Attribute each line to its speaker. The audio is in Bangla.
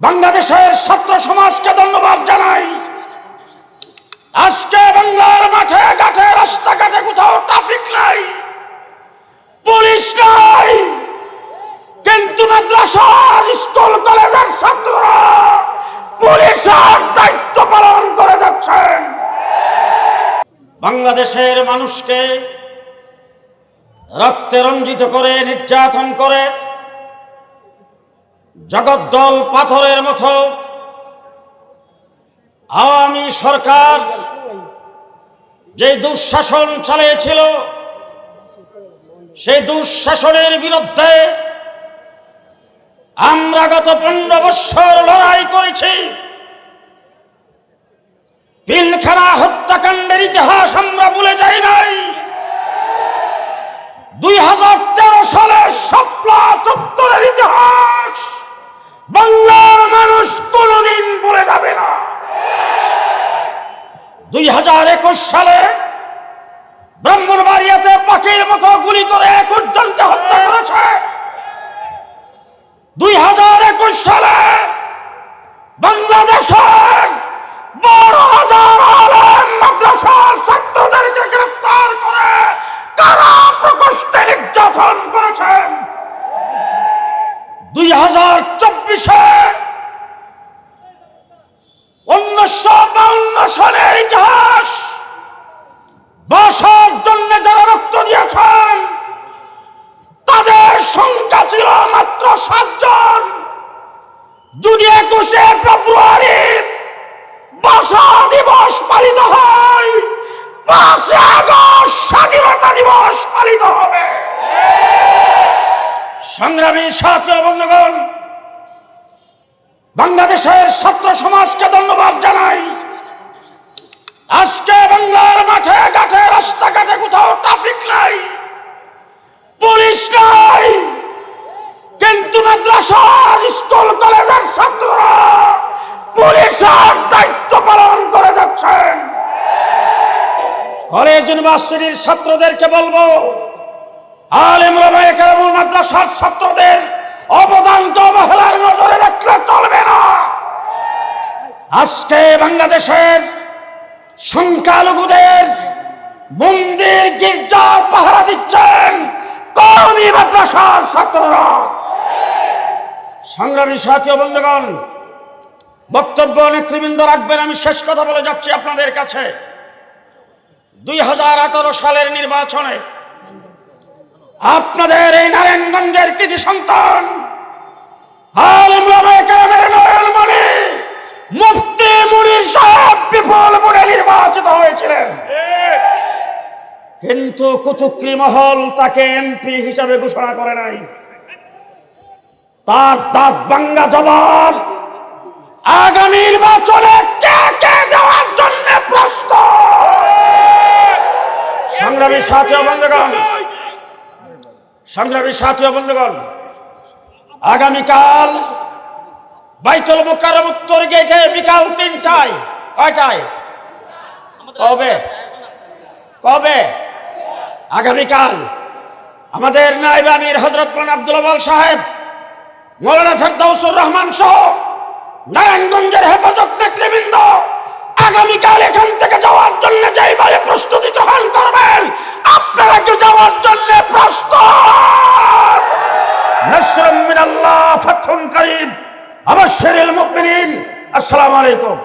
Speaker 1: বাংলাদেশের ছাত্র সমাজকে ধন্যবাদ জানাই। আজকে বাংলার মাঠে, ঘাটে, রাস্তাঘাটে কোথাও ট্রাফিক নাই। পুলিশ নাই। কিন্তু মাদ্রাসার, স্কুল, কলেজের ছাত্ররা পুলিশের দায়িত্ব পালন করে যাচ্ছেন। বাংলাদেশের মানুষকে রক্তে রঞ্জিত করে, নির্যাতন করে জগদ্দল পাথরের মতো আওয়ামী সরকার যে দুঃশাসন চালিয়েছিল, সেই দুঃশাসনের বিরুদ্ধে আমরা গত পনেরো বৎসর লড়াই করেছি। পিলখানা হত্যাকাণ্ডের ইতিহাস আমরা ভুলে যাই নাই। দুই হাজার তেরো সালে শাপলা চত্বরের ইতিহাস বাংলার মানুষ কোনদিন ভুলে যাবে না। দুই হাজার একুশ সালে ব্রাহ্মণবাড়িয়াতে পাখির মতো গুলি করে একুশ জনকে হত্যা করেছে। দুই হাজার একুশ সালে বাংলাদেশের উনিশশো বাউন্ন সালের ইতিহাস। বাসার জন্য যারা রক্ত দিয়েছেন, তাদের সংখ্যা ছিল মাত্র সাতজন। যদি একুশে ফেব্রুয়ারি ভাষা দিবস পালিত হয় পাঁচে আগস্ট স্বাধীনতা দিবস পালিত হবে। সংগ্রামী সাথী বন্ধুগণ বাংলাদেশের ছাত্র সমাজকে ধন্যবাদ জানাই। আজকে বাংলার মাঠে, ঘাটে, রাস্তাঘাটে কোথাও ট্রাফিক নাই। পুলিশ নাই। কিন্তু মাদ্রাসার, স্কুল, কলেজের ছাত্ররা পুলিশের দায়িত্ব পালন করে যাচ্ছেন। কলেজ ইউনিভার্সিটির ছাত্রদেরকে বলব, আলেম রামায় মাদ্রাসার ছাত্রদের অবদানকে অবহেলার নজরে রাখলে চলবে না। আজকে বাংলাদেশের সংখ্যালঘুদের মন্দির গির্জার পাহারা দিচ্ছেন কর্মী মাদ্রাসার ছাত্ররা। সংগ্রামী সাথী বন্ধুগণ, বক্তব্য নেতৃবৃন্দ রাখবেন, আমি শেষ কথা বলে যাচ্ছি আপনাদের কাছে। দুই হাজার আঠারো সালের নির্বাচনে আপনাদের এই নারায়ণগঞ্জের কৃতি সন্তান আলম রামায় কেরামের নয়ন মণি মুফতি মুনির সাহেব বিপুল নির্বাচিত হয়েছিলেন। কিন্তু কুচুক্রি মহল তাকে এমপি হিসাবে ঘোষণা করে নাই। তার দাঁত বাঙ্গা জবাব, আগামী নির্বাচনে কে কে দেওয়ার জন্য প্রশ্ন সংগ্রামী সাথী বন্ধুগণ, সংগ্রামী সাথী বন্ধুগণ আগামীকাল বাইতুল মুকাররম উত্তর গেটে বিকাল তিনটায়। কয়টায়? কবে? কবে? আগামীকাল। আমাদের নাইব আমির হজরত মোলানা আব্দুল আবাল সাহেব মৌলানা ফেরদাউসুর রহমান সহ নারায়ণগঞ্জের হেফাজত নেতৃবৃন্দ নসরুম মিনাল্লাহ ফাতহুন করিম। আসসালামু আলাইকুম।